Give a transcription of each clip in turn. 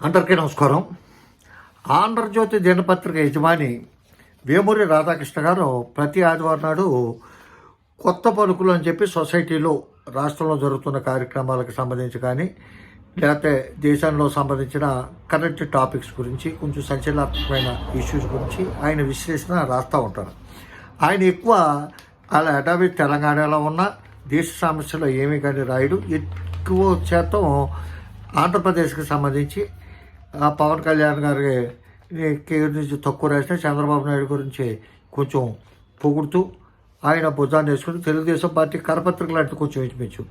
అందరికీ నమస్కారం. ఆంధ్రజ్యోతి దినపత్రిక యజమాని వేమూరి రాధాకృష్ణ గారు ప్రతి ఆదివారం నాడు కొత్త పలుకులు అని చెప్పి సొసైటీలో రాష్ట్రంలో జరుగుతున్న కార్యక్రమాలకు సంబంధించి కానీ లేకపోతే దేశంలో సంబంధించిన కరెంట్ టాపిక్స్ గురించి కొంచెం సంచలనాత్మకమైన ఇష్యూస్ గురించి ఆయన విశ్లేషణ రాస్తూ ఉంటారు. ఆయన ఎక్కువ అలా అడావి తెలంగాణలో ఉన్న దేశ సమస్యలో ఏమీ కానీ రాయడు. ఎక్కువ శాతం ఆంధ్రప్రదేశ్కి సంబంధించి పవన్ కళ్యాణ్ గారి కేర్ నుంచి తక్కువ రాసిన చంద్రబాబు నాయుడు గురించి కొంచెం పొగుడుతూ ఆయన భుజాన్ని వేసుకుని తెలుగుదేశం పార్టీ కరపత్రిక లాంటి కొంచెం ఇంచుమించు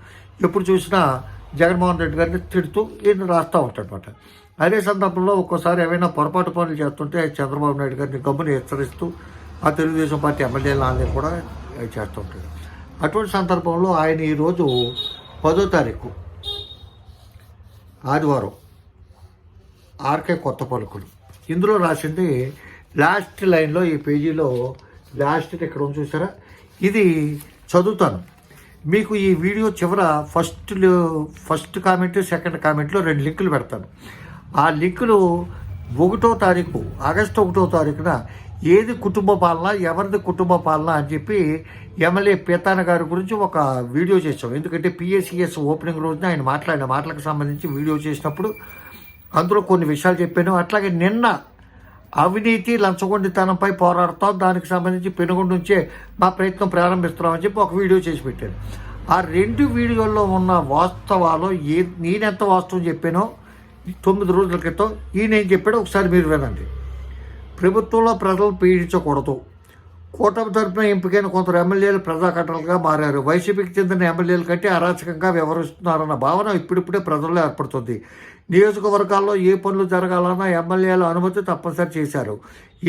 ఎప్పుడు చూసినా జగన్మోహన్ రెడ్డి గారిని తిడుతూ ఈయన రాస్తూ ఉంటాడనమాట అదే సందర్భంలో ఒక్కోసారి ఏమైనా పొరపాటు పనులు చేస్తుంటే చంద్రబాబు నాయుడు గారిని గమ్ముని హెచ్చరిస్తూ ఆ తెలుగుదేశం పార్టీ ఎమ్మెల్యేలని కూడా చేస్తూ ఉంటాడు. అటువంటి సందర్భంలో ఆయన ఈరోజు పదో తారీఖు ఆదివారం ఆర్కే కొత్త పలుకులు. ఇందులో రాసింది లాస్ట్ లైన్లో ఈ పేజీలో లాస్ట్ ఇక్కడ ఉంది చూసారా? ఇది చదువుతాను. మీకు ఈ వీడియో చివర ఫస్ట్ ఫస్ట్ కామెంట్ సెకండ్ కామెంట్లో రెండు లింకులు పెడతాను. ఆ లింకులు ఒకటో తారీఖు ఆగస్టు ఒకటో తారీఖున ఏది కుటుంబ పాలన ఎవరిది కుటుంబ పాలన అని చెప్పి ఎమ్మెల్యే పీతాన గారి గురించి ఒక వీడియో చేసాం ఎందుకంటే పిఎస్సిఎస్ ఓపెనింగ్ రోజున ఆయన మాట్లాడిన మాటలకు సంబంధించి వీడియో చేసినప్పుడు అందులో కొన్ని విషయాలు చెప్పాను. అట్లాగే నిన్న అవినీతి లంచగొండితనంపై పోరాడతాం. దానికి సంబంధించి పెనుగొండ నుంచే మా ప్రయత్నం ప్రారంభిస్తున్నామని చెప్పి ఒక వీడియో చేసి పెట్టాను. ఆ రెండు వీడియోల్లో ఉన్న వాస్తవాలు ఏ నేనెంత వాస్తవం చెప్పానో తొమ్మిది రోజుల క్రితం ఈయన ఏం చెప్పాడో ఒకసారి మీరు వినండి. ప్రభుత్వంలో ప్రజలు పీడించకూడదు. కూటమి తరపున ఎంపికైన కొందరు ఎమ్మెల్యేలు ప్రజాకటలుగా మారారు. వైసీపీకి చెందిన ఎమ్మెల్యేలు కంటే అరాచకంగా వ్యవహరిస్తున్నారన్న భావన ఇప్పుడిప్పుడే ప్రజల్లో ఏర్పడుతుంది. నియోజకవర్గాల్లో ఏ పనులు జరగాలన్నా ఎమ్మెల్యేల అనుమతి తప్పనిసరి చేశారు.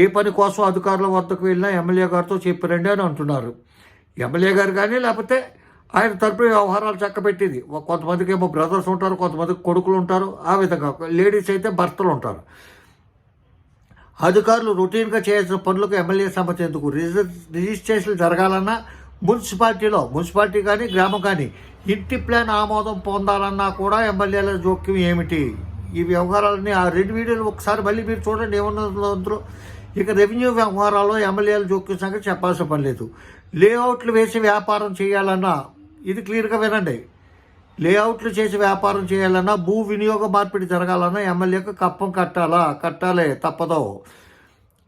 ఏ పని కోసం అధికారుల వద్దకు వెళ్ళినా ఎమ్మెల్యే గారితో చెప్పిరండి అని అంటున్నారు. ఎమ్మెల్యే గారు కానీ లేకపోతే ఆయన తరపున వ్యవహారాలు చక్కబెట్టేది. కొంతమందికి ఏమో బ్రదర్స్ ఉంటారు కొంతమందికి కొడుకులు ఉంటారు. ఆ విధంగా లేడీస్ అయితే భర్తలు ఉంటారు. అధికారులు రొటీన్గా చేయాల్సిన పనులకు ఎమ్మెల్యే సమర్చేందుకు ఎందుకు రిజిస్ట్రేషన్ జరగాలన్నా మున్సిపాలిటీలో మున్సిపాలిటీ కానీ గ్రామం కానీ ఇంటి ప్లాన్ ఆమోదం పొందాలన్నా కూడా ఎమ్మెల్యేల జోక్యం ఏమిటి? ఈ వ్యవహారాలని ఆ రెండు వీడియోలు ఒకసారి మళ్ళీ మీరు చూడండి. ఏమన్నదో ఇక రెవెన్యూ వ్యవహారాల్లో ఎమ్మెల్యేల జోక్యం సంగతి చెప్పాల్సిన పని లేదు. లేఅవుట్లు వేసి వ్యాపారం చేయాలన్నా ఇది క్లియర్గా వినండి. లేఅవుట్లు చేసి వ్యాపారం చేయాలన్నా భూ వినియోగ మార్పిడి జరగాలన్నా ఎమ్మెల్యేకు కప్పం కట్టాలా? కట్టాలే తప్పదో.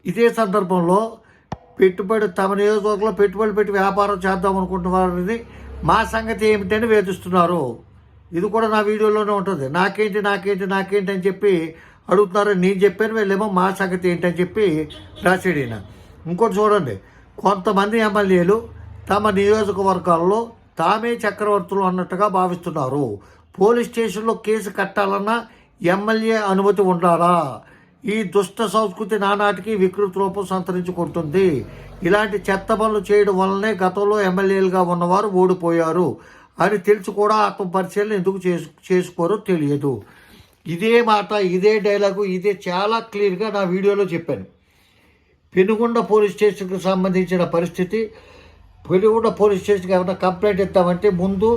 ఇదే సందర్భంలో పెట్టుబడి తమ నియోజకవర్గంలో పెట్టుబడి పెట్టి వ్యాపారం చేద్దాం అనుకుంటున్నారని మా సంగతి ఏమిటని వేధిస్తున్నారు. ఇది కూడా నా వీడియోలోనే ఉంటుంది. నాకేంటి నాకేంటి నాకేంటి అని చెప్పి అడుగుతున్నారు నేను చెప్పాను వీళ్ళేమో మా సంగతి ఏంటని చెప్పి రాసాడు ఇంకోటి చూడండి. కొంతమంది ఎమ్మెల్యేలు తమ నియోజకవర్గాల్లో తామే చక్రవర్తులు అన్నట్టుగా భావిస్తున్నారు. పోలీస్ స్టేషన్లో కేసు కట్టాలన్నా ఎమ్మెల్యే అనుమతి ఉండాలా? ఈ దుష్ట సంస్కృతి నానాటికి వికృత రూపం సంతరించుకుంటుంది. ఇలాంటి చెత్త పనులు చేయడం వల్లనే గతంలో ఎమ్మెల్యేలుగా ఉన్నవారు ఓడిపోయారు. అని తెలిసి కూడా ఆత్మ పరిశీలన ఎందుకు చేసు చేసుకోరో తెలియదు. ఇదే మాట ఇదే డైలాగు ఇదే చాలా క్లియర్గా నా వీడియోలో చెప్పాను. పెనుగొండ పోలీస్ స్టేషన్కి సంబంధించిన పరిస్థితి పెనుగొండ పోలీస్ స్టేషన్కి ఏమైనా కంప్లైంట్ ఇద్దామంటే ముందు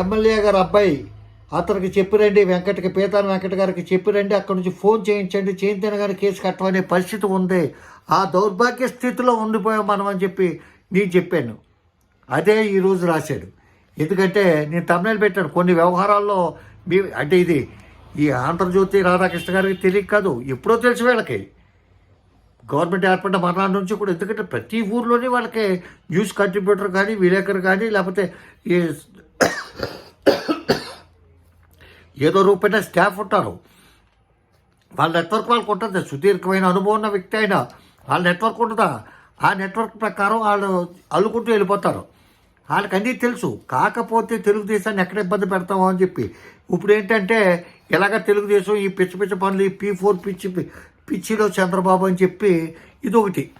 ఎమ్మెల్యే గారు అబ్బాయి అతనికి చెప్పిరండి వెంకటకి పీతాన వెంకట గారికి చెప్పిరండి అక్కడి నుంచి ఫోన్ చేయించండి చేయించిన గారి కేసు కట్టమనే పరిస్థితి ఉంది. ఆ దౌర్భాగ్య స్థితిలో ఉండిపోయాం మనం అని చెప్పి నేను చెప్పాను. అదే ఈరోజు రాశాడు. ఎందుకంటే నేను తమిళ పెట్టాను. కొన్ని వ్యవహారాల్లో మీ అంటే ఇది ఈ ఆంధ్రజ్యోతి రాధాకృష్ణ గారికి తెలియక కాదు. ఎప్పుడో తెలిసి వీళ్ళకి. గవర్నమెంట్ ఏర్పడిన మర్నాడు నుంచి కూడా ఎందుకంటే ప్రతి ఊర్లోనే వాళ్ళకి న్యూస్ కంట్రిబ్యూటర్ కానీ విలేకరు కానీ లేకపోతే ఈ ఏదో రూపైన స్టాఫ్ ఉంటారు. వాళ్ళ నెట్వర్క్ వాళ్ళకు ఉంటుంది. సుదీర్ఘమైన అనుభవం ఉన్న వ్యక్తి అయినా వాళ్ళ నెట్వర్క్ ఉంటుందా? ఆ నెట్వర్క్ ప్రకారం వాళ్ళు అల్లుకుంటూ వెళ్ళిపోతారు. వాళ్ళకి అన్నీ తెలుసు. కాకపోతే తెలుగుదేశాన్ని ఎక్కడ ఇబ్బంది పెడతామో అని చెప్పి. ఇప్పుడు ఏంటంటే ఎలాగ తెలుగుదేశం ఈ పిచ్చి పిచ్చి పనులు ఈ పీ ఫోర్ పిచ్చి పిచ్చిలో చంద్రబాబు అని చెప్పి ఇదొకటి.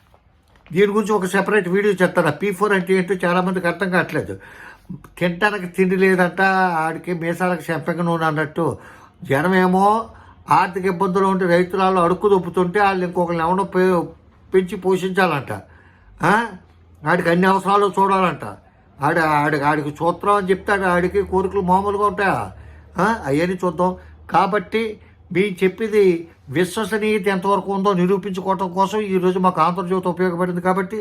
దీని గురించి ఒక సెపరేట్ వీడియో చెప్తారా పీ ఫోర్ అంటే ఏంటో చాలామందికి అర్థం కావట్లేదు. తినటానికి తిండి లేదంట ఆడికి మీసాలకు చెంపక నూనె అన్నట్టు. జనమేమో ఆర్థిక ఇబ్బందులు ఉంటే రైతులు అడుక్కు దొప్పుతుంటే వాళ్ళు ఇంకొకరిని ఎవరో పె- పెంచి పోషించాలంట. ఆడికి అన్ని అవసరాలు చూడాలంట. ఆడ ఆడికి ఆడికి చూద్దాం అని చెప్తే ఆడికి కోరికలు మామూలుగా ఉంటాయా? అవన్నీ చూద్దాం. కాబట్టి మేము చెప్పింది విశ్వసనీయత ఎంతవరకు ఉందో నిరూపించుకోవటం కోసం ఈరోజు మాకు ఆంధ్రజ్యోతి ఉపయోగపడింది కాబట్టి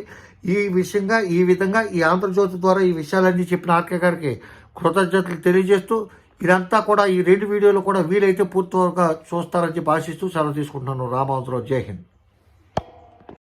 ఈ విషయంగా ఈ విధంగా ఈ ఆంధ్రజ్యోతి ద్వారా ఈ విషయాలన్నీ చెప్పిన ఆర్కే గారికి కృతజ్ఞతలు తెలియజేస్తూ ఇదంతా కూడా ఈ రెండు వీడియోలు కూడా వీలైతే పూర్తిగా చూస్తారని చెప్పి ఆశిస్తూ సెలవు తీసుకుంటున్నాను. రామాంధ్రరావు జై హింద్.